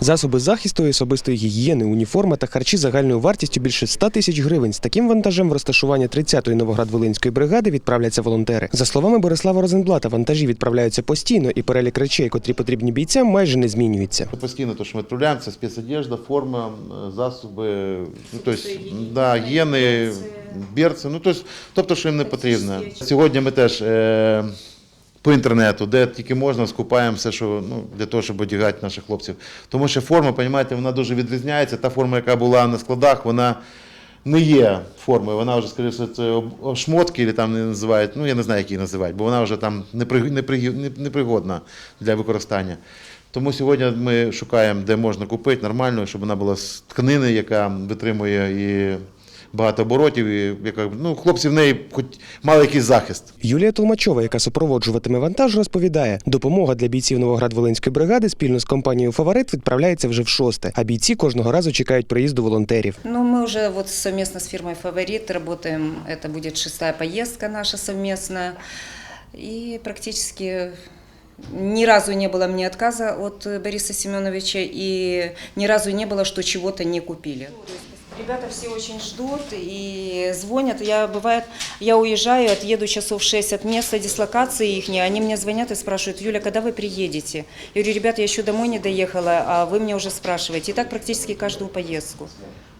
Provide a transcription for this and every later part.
Засоби захисту і особистої гігієни, уніформа та харчі загальною вартістю більше 100 тисяч гривень. З таким вантажем в розташування 30-ї Новоград-Волинської бригади відправляться волонтери. За словами Борислава Розенблата, вантажі відправляються постійно, і перелік речей, котрі потрібні бійцям, майже не змінюється. Постійно то, що ми відправляємо, це спецодежда, форма, засоби, ну, тобто, да, гени, берці, ну, тобто, тобто, що їм не потрібно. Сьогодні ми теж е, по інтернету, де тільки можна, скупаємо все, що ну, для того, щоб одягати наших хлопців. Тому що форма, розумієте, вона дуже відрізняється. Та форма, яка була на складах, вона не є формою, вона вже, скоріше, це шмотки, там не називають, ну я не знаю, як її називають, бо вона вже там непри- непри- не- непригодна для використання. Тому сьогодні ми шукаємо, де можна купити нормально, щоб вона була з тканини, яка витримує і багато оборотів, і яка ну, хлопці в неї хоч мали якийсь захист. Юлія Толмачова, яка супроводжуватиме вантаж, розповідає, допомога для бійців Новоград-Волинської бригади спільно з компанією Фаворит відправляється вже в шосте, а бійці кожного разу чекають приїзду волонтерів. Ну, мы уже вот совместно с фирмой «Фаворит» работаем. Это будет шестая поездка наша совместная. И практически ни разу не было мне отказа от э, Бориса Семеновича, и ни разу не было, что чего-то не купили. Ребята все очень ждут и звонят. Я бывает, я уезжаю, отъеду часов 6 от места дислокации их, они мне звонят и спрашивают, Юля, когда вы приедете? Я говорю, ребята, я еще домой не доехала, а вы мне уже спрашиваете. И так практически каждую поездку.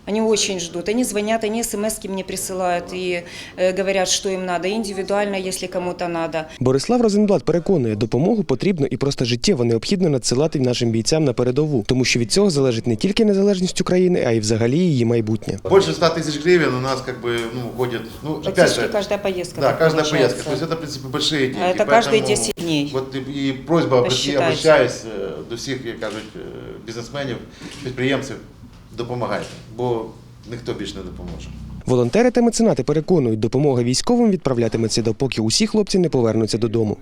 Они очень ждут. Они звонят, они смс мне присылают и э, говорят, что им надо, индивидуально, если кому-то надо. Борислав Розенблат переконує, допомогу потрібно і просто життєво необхідно надсилати нашим бійцям на передову, тому що від цього залежить не тільки незалежність України, а й взагалі її майбутнє. Больше 100 тысяч гривен у нас как бы ну, уходит, ну, опять Практически же, каждая поездка. Да, так каждая получается. поездка. То есть это, в принципе, большие деньги. А это каждые Поэтому 10 дней. Вот и, и просьба, обращ- Посчитайте. обращаюсь е, до всіх, як кажуть, е, бізнесменів, підприємців, допомагайте, бо ніхто більше не допоможе. Волонтери та меценати переконують, допомога військовим відправлятиметься допоки усі хлопці не повернуться додому.